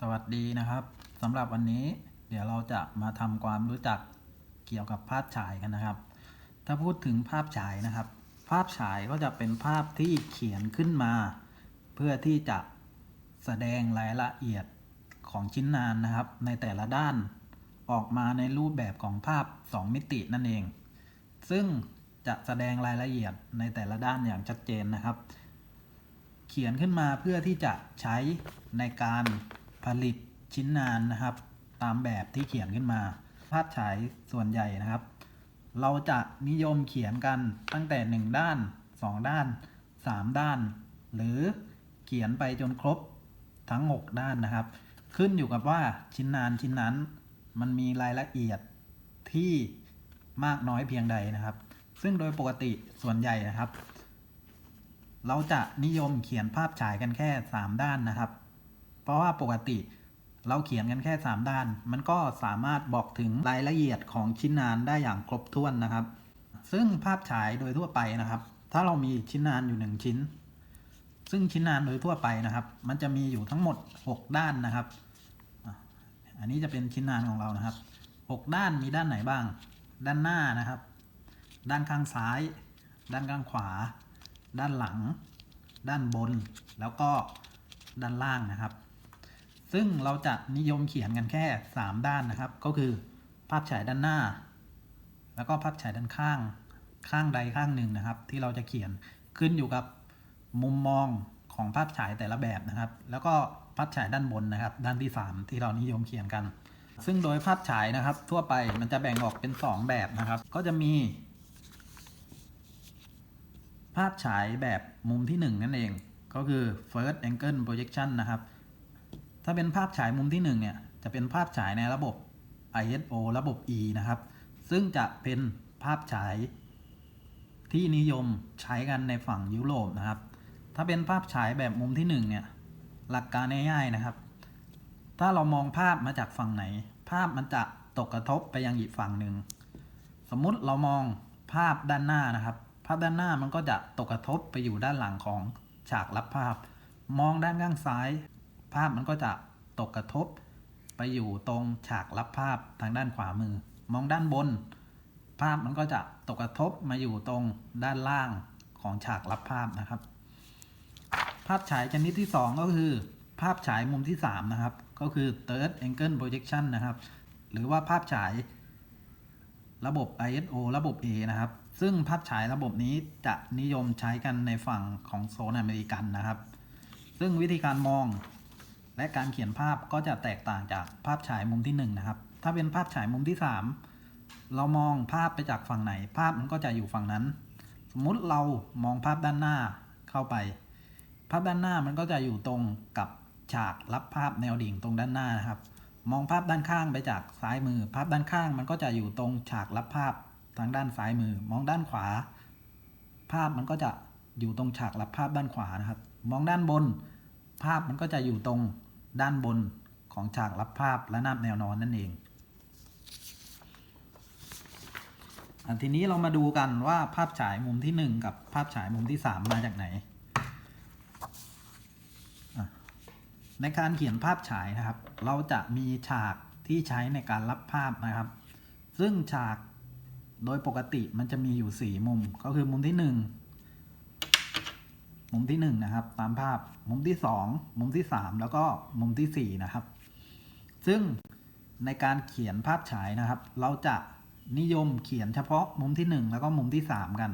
สวัสดีนะครับสำหรับวันนี้เดี๋ยวเราจะมาทำความรู้จักเกี่ยวกับภาพฉายกันนะครับ ถ้าพูดถึงภาพฉายนะครับ ภาพฉายก็จะเป็นภาพที่เขียนขึ้นมา เพื่อที่จะแสดงรายละเอียดของชิ้นงานนะครับ ในแต่ละด้านออกมาในรูปแบบของภาพ 2 มิตินั่นเอง ซึ่งจะแสดงรายละเอียดในแต่ละด้านอย่างชัดเจนนะครับ เขียนขึ้นมาเพื่อที่จะใช้ในการ ผลิตชิ้นงานนะครับ ตามแบบที่เขียนขึ้นมา ภาพฉายส่วนใหญ่นะครับ เราจะนิยมเขียนกันตั้งแต่ 1 ด้าน 2 ด้าน 3 ด้าน หรือเขียนไปจนครบทั้ง 6 ด้านนะครับ ขึ้นอยู่กับว่าชิ้นงานชิ้นนั้น มันมีรายละเอียดที่มากน้อยเพียงใดนะครับ ซึ่งโดยปกติส่วนใหญ่นะครับ เราจะนิยมเขียนภาพฉายกันแค่ 3 ด้านนะครับ เพราะว่าปกติเราเขียนกันแค่ 3 ด้าน มันก็สามารถบอกถึงรายละเอียดของชิ้นงานได้อย่างครบถ้วนนะครับ ซึ่งภาพฉายโดยทั่วไปนะครับ ถ้าเรามีชิ้นงานอยู่ 1 ชิ้น ซึ่งชิ้นงานโดยทั่วไปนะครับ มันจะมีอยู่ทั้งหมด 6 ด้านนะครับ อันนี้จะเป็นชิ้นงานของเรานะครับ 6 ด้านมีด้านไหนบ้าง ด้านหน้านะครับ ด้านข้างซ้าย ด้านข้างขวา ด้านหลัง ด้านบน แล้วก็ด้านล่างนะครับ ซึ่งเราจะนิยมเขียนกันแค่ 3 ด้านนะครับ ก็คือภาพฉายด้านหน้า แล้วก็ภาพฉายด้านข้างข้างใดข้างหนึ่งนะครับ ที่เราจะเขียนขึ้นอยู่กับมุมมองของภาพฉายแต่ละแบบนะครับ แล้วก็ภาพฉายด้านบนนะครับ ด้านที่ 3 ที่เรานิยมเขียนกัน ซึ่งโดยภาพฉายนะครับ ทั่วไปมันจะแบ่งออกเป็น 2 แบบนะครับ ก็จะมี ภาพฉายแบบมุมที่ 1 นั่นเอง ก็คือ first angle projection นะครับ ถ้าเป็นภาพฉายมุมที่1เนี่ยจะเป็นภาพฉายในระบบ ISO ระบบ E นะครับ ซึ่งจะเป็นภาพฉายที่นิยมใช้กันในฝั่งยุโรปนะครับ ถ้าเป็นภาพฉายแบบมุมที่1เนี่ยหลักการง่ายๆนะครับ ถ้าเรามองภาพมาจากฝั่งไหน ภาพมันจะตกกระทบไปยังอีกฝั่งหนึ่ง สมมุติเรามองภาพด้านหน้านะครับ ภาพด้านหน้ามันก็จะตกกระทบไปอยู่ด้านหลังของฉากรับภาพ มองด้านข้างซ้าย ภาพมันก็จะตกกระทบ ไปอยู่ตรงฉากรับภาพทางด้านขวามือ มองด้านบน ภาพมันก็จะตกกระทบมาอยู่ตรงด้านล่างของฉากรับภาพนะครับ ภาพฉายชนิดที่ 2 ก็คือ ภาพฉายมุมที่ 3 นะครับ ก็คือ third angle projection นะครับ หรือว่าภาพฉายระบบ ISO ระบบ A นะครับ ซึ่งภาพฉายระบบนี้จะนิยมใช้กันในฝั่งของโซนอเมริกันนะครับ ซึ่งวิธีการมอง และการเขียนภาพก็จะแตกต่างจากภาพฉายมุมที่1นะครับ ถ้าเป็นภาพฉายมุมที่ 3 เรามองภาพไปจากฝั่งไหน ภาพมันก็จะอยู่ฝั่งนั้น สมมุติเรามองภาพด้านหน้าเข้าไป ภาพด้านหน้ามันก็จะอยู่ตรงกับฉากรับภาพแนวดิ่งตรงด้านหน้านะครับ มองภาพด้านข้างไปจากซ้ายมือ ภาพด้านข้างมันก็จะอยู่ตรงฉากรับภาพทางด้านซ้ายมือ มองด้านขวา ภาพมันก็จะอยู่ตรงฉากรับภาพด้านขวานะครับ มองด้านบน ภาพมันก็จะอยู่ตรง ด้านบนของฉากรับภาพและนาบแนวนอนนั่นเองอันทีนี้เรามาดูกันว่าภาพฉายมุมที่ 1 กับภาพฉายมุมที่ 3 มาจากไหน ในการเขียนภาพฉายนะครับ เราจะมีฉากที่ใช้ในการรับภาพนะครับ ซึ่งฉากโดยปกติมันจะมีอยู่ 4 มุม ก็คือมุมที่ 1 มุมที่1นะครับตามภาพมุมที่ 2 มุมที่ 3 แล้วก็มุมทีสี่ 4 นะครับ ซึ่งในการเขียนภาพฉายนะครับ เราจะนิยมเขียนเฉพาะมุมที่ 1 แล้วก็มุมที่ 3 กัน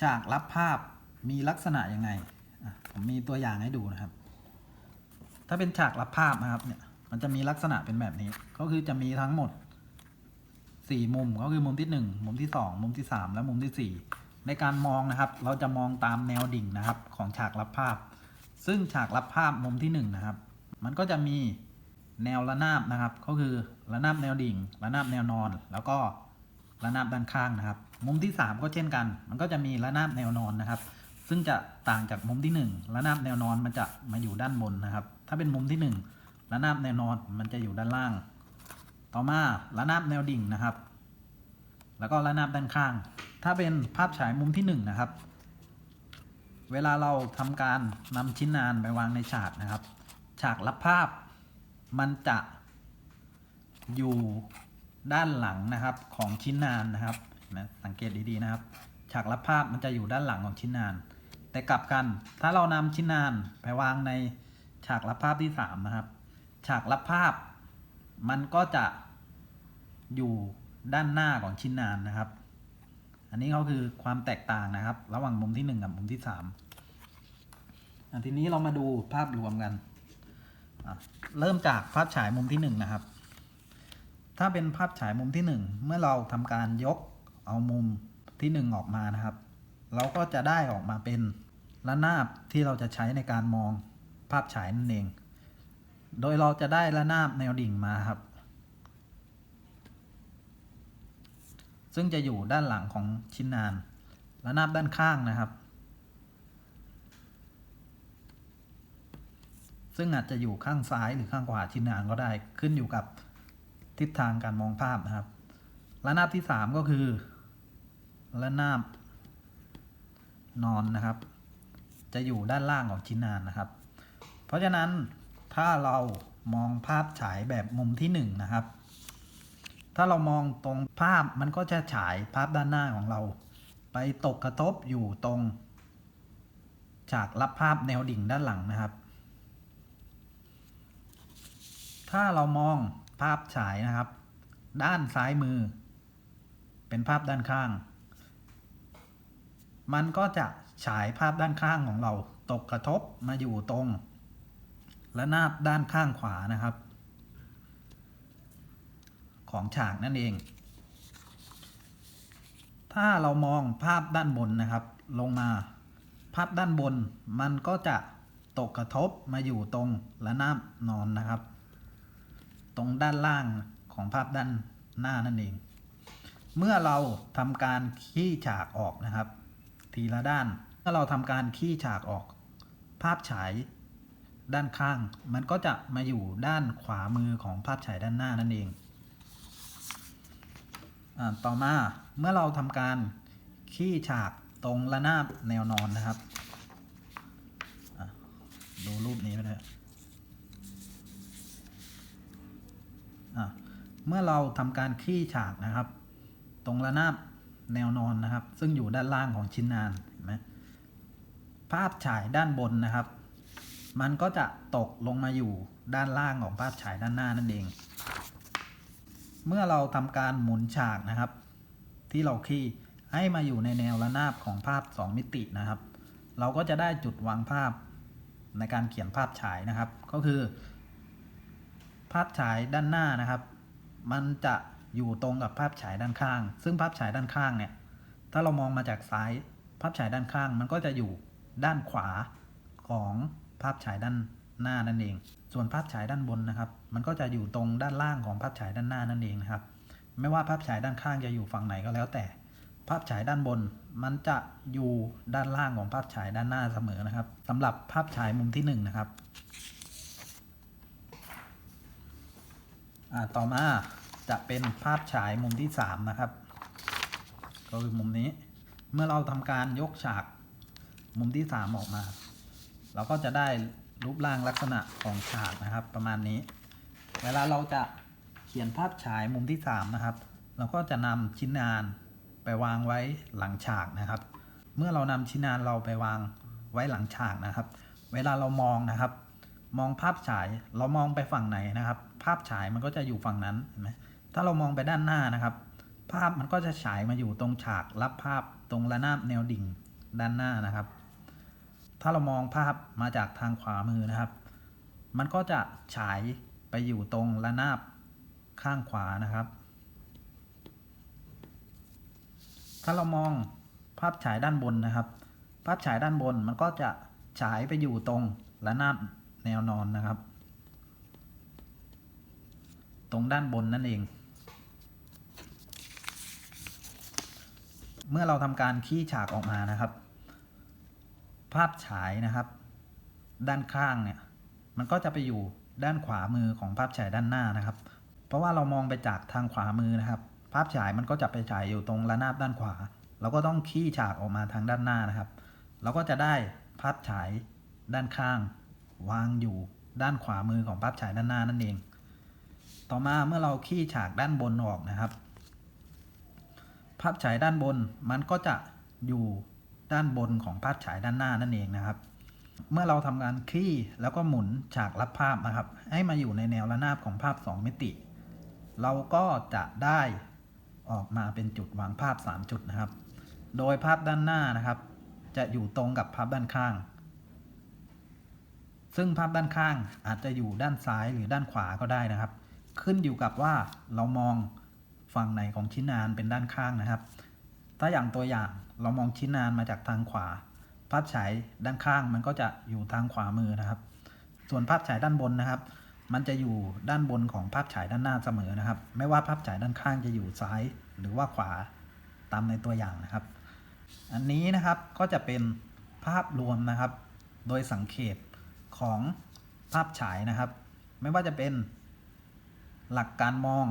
ฉากรับภาพมีลักษณะยังไงผมมีตัวอย่างให้ดูนะครับ ถ้าเป็นฉากรับภาพนะครับเนี่ยมันจะมีลักษณะเป็นแบบนี้ ก็คือจะมีทั้งหมด 4 มุมก็คือมุมที่ 1 มุมที่ 2 มุมที่ 3 และมุมที่ 4 ในการมองนะครับ เราจะมองตามแนวดิ่งนะครับของฉากรับภาพ ซึ่งฉากรับภาพมุมที่1นนะครับ มันก็จะมีแนวระนาบนะครับ ก็คือระนาบแนวดิ่ง ระนาบแนวนอน แล้วก็ระนาบด้านข้างนะครับ มุมที่ 3 ก็เช่นกัน มันก็จะมีระนาบแนวนอนนะครับ ซึ่งจะต่างจากมุมที่ 1 ระนาบแนวนอนมันจะมาอยู่ด้านบนนะครับ ถ้าเป็นมุมที่ 1 ระนาบแนวนอนมันจะอยู่ด้านล่าง ต่อมาระนาบแนวดิ่งนะครับ แล้วก็ระนาบด้านข้าง ถ้าเป็นภาพฉายมุมที่1นนะครับ เวลาเราทำการนำชิ้นงานไปวางในฉากนะครับ ฉากรับภาพมันจะอยู่ด้านหลังนะครับของชิ้นงานนะครับนะสังเกตดีๆนะครับ ฉากรับภาพมันจะอยู่ด้านหลังของชิ้นงาน แต่กลับกันถ้าเรานำชิ้นงานไปวางในฉากรับภาพที่สามนะครับ ฉากรับภาพมันก็จะอยู่ ด้านหน้าของชิ้นงานนะครับ อันนี้ก็คือความแตกต่างนะครับ ระหว่างมุมที่หนึ่งกับมุมที่สามอะทีนี้เรามาดูภาพรวมกัน เริ่มจากภาพฉายมุมที่หนึ่งนะครับ ถ้าเป็นภาพฉายมุมที่หนึ่งเมื่อเราทำการยกเอามุมที่หนึ่งออกมานะครับ เราก็จะได้ออกมาเป็นระนาบที่เราจะใช้ในการมองภาพฉายนั่นเอง โดยเราจะได้ระนาบแนวดิ่งมาครับ ซึ่งจะอยู่ด้านหลังของชิ้นงานระนาบด้านข้างนะครับ ซึ่งอาจจะอยู่ข้างซ้ายหรือข้างขวาชิ้นงานก็ได้ขึ้นอยู่กับทิศทางการมองภาพนะครับระนาบที่สามก็คือระนาบนอนนะครับ จะอยู่ด้านล่างของชิ้นงานนะครับ เพราะฉะนั้นถ้าเรามองภาพฉายแบบมุมที่หนึ่งนะครับ ถ้าเรามองตรงภาพมันก็จะฉายภาพด้านหน้าของเรา ไปตกกระทบอยู่ตรงฉากรับภาพแนวดิ่งด้านหลังนะครับ ถ้าเรามองภาพฉายนะครับ ด้านซ้ายมือ เป็นภาพด้านข้าง มันก็จะฉายภาพด้านข้างของเรา ตกกระทบมาอยู่ตรงระนาด้านข้างขวานะครับ ของฉากนั่นเอง ถ้าเรามองภาพด้านบนนะครับ ลงมาภาพด้านบนมันก็จะตกกระทบมาอยู่ตรงระนาบนอนนะครับ ตรงด้านล่างของภาพด้านหน้านั่นเอง เมื่อเราทำการขี้ฉากออกนะครับ ทีละด้านเมื่อเราทำการขี้ฉากออก ภาพฉายด้านข้าง มันก็จะมาอยู่ด้านขวามือของภาพฉายด้านหน้านั่นเอง ต่อมาเมื่อเราทำการขี้ฉากตรงระนาบแนวนอนนะครับดูรูปนี้ไปเลยเมื่อเราทำการขี้ฉากนะครับ ตรงระนาบแนวนอนนะครับ ซึ่งอยู่ด้านล่างของชิ้นงานเห็นไหมภาพฉายด้านบนนะครับ มันก็จะตกลงมาอยู่ด้านล่างของภาพฉายด้านหน้านั่นเอง เมื่อเราทำการหมุนฉากนะครับ ที่เราขีให้มาอยู่ในแนวระนาบของภาพ 2 มิตินะครับ เราก็จะได้จุดวางภาพในการเขียนภาพฉายนะครับ ก็คือ ภาพฉายด้านหน้านะครับ มันจะอยู่ตรงกับภาพฉายด้านข้าง ซึ่งภาพฉายด้านข้างเนี่ย ถ้าเรามองมาจากซ้าย ภาพฉายด้านข้าง มันก็จะอยู่ด้านขวาของภาพฉายด้าน หน้านั่นเอง ส่วนภาพฉายด้านบนนะครับ มันก็จะอยู่ตรงด้านล่างของภาพฉายด้านหน้านั่นเองนะครับ ไม่ว่าภาพฉายด้านข้างจะอยู่ฝั่งไหนก็แล้วแต่ ภาพฉายด้านบน มันจะอยู่ด้านล่างของภาพฉายด้านหน้าเสมอนะครับสำหรับภาพฉายมุมที่หนึ่งนะครับต่อมาจะเป็นภาพฉายมุมที่สามนะครับ ก็คือมุมนี้ เมื่อเราทำการยกฉากมุมที่สามออกมา เราก็จะได้ รูปร่างลักษณะของฉากนะครับ ประมาณนี้ เวลาเราจะเขียนภาพฉายมุมที่สามนะครับ เราก็จะนำชิ้นงานไปวางไว้หลังฉากนะครับ เมื่อเรานำชิ้นงานเราไปวางไว้หลังฉากนะครับ เวลาเรามองนะครับ มองภาพฉายเรามองไปฝั่งไหนนะครับ ภาพฉายมันก็จะอยู่ฝั่งนั้นเห็นไหมถ้าเรามองไปด้านหน้านะครับ ภาพมันก็จะฉายมาอยู่ตรงฉากรับภาพตรงระนาบแนวดิ่งด้านหน้านะครับ ถ้าเรามองภาพมาจากทางขวามือนะครับ มันก็จะฉายไปอยู่ตรงระนาบข้างขวานะครับ ถ้าเรามองภาพฉายด้านบนนะครับ ภาพฉายด้านบนมันก็จะฉายไปอยู่ตรงระนาบแนวนอนนะครับ ตรงด้านบนนั่นเอง เมื่อเราทำการขี้ฉากออกมานะครับ ภาพฉายนะครับ ด้านข้างเนี่ยมันก็จะไปอยู่ด้านขวามือของภาพฉายด้านหน้านะครับ เพราะว่าเรามองไปจากทางขวามือนะครับ ภาพฉายมันก็จะไปฉายอยู่ตรงระนาบด้านขวา เราก็ต้องขี้ฉากออกมาทางด้านหน้านะครับ เราก็จะได้ภาพฉายด้านข้าง วางอยู่ด้านขวามือของภาพฉายด้านหน้านั่นเอง ต่อมาเมื่อเราขี้ฉากด้านบนออกนะครับ ภาพฉายด้านบนมันก็จะอยู่ ด้านบนของภาพฉายด้านหน้านั่นเองนะครับ เมื่อเราทำงานคลี่แล้วก็หมุนฉากรับภาพนะครับ ให้มาอยู่ในแนวระนาบของภาพ 2 มิติ เราก็จะได้ออกมาเป็นจุดวางภาพ 3 จุดนะครับ โดยภาพด้านหน้านะครับ จะอยู่ตรงกับภาพด้านข้าง ซึ่งภาพด้านข้างอาจจะอยู่ด้านซ้ายหรือด้านขวาก็ได้นะครับ ขึ้นอยู่กับว่าเรามองฝั่งไหนของชิ้นงานเป็นด้านข้างนะครับ ถ้าอย่างตัวอย่าง เรามองชิ้นงานมาจากทางขวา ภาพฉายด้านข้างมันก็จะอยู่ทางขวามือนะครับ ส่วนภาพฉายด้านบนนะครับ มันจะอยู่ด้านบนของภาพฉายด้านหน้าเสมอนะครับ ไม่ว่าภาพฉายด้านข้างจะอยู่ซ้ายหรือว่าขวาตามในตัวอย่างนะครับ อันนี้นะครับก็จะเป็นภาพรวมนะครับ โดยสังเกตของภาพฉายนะครับ ไม่ว่าจะเป็นหลักการมอง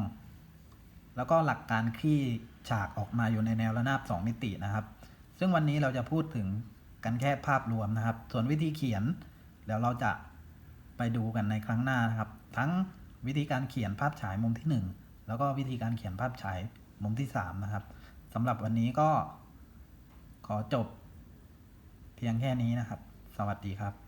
แล้วก็หลักการคลี่ ฉากออกมาอยู่ในแนวระนาบ 2 มิตินะครับ ซึ่งวันนี้เราจะพูดถึงกันแค่ภาพรวมนะครับ ส่วนวิธีเขียนเดี๋ยวเราจะไปดูกันในครั้งหน้านะครับ ทั้งวิธีการเขียนภาพฉายมุมที่ 1 แล้วก็วิธีการเขียนภาพฉายมุมที่ 3 นะครับสำหรับวันนี้ก็ขอจบเพียงแค่นี้นะครับ สวัสดีครับ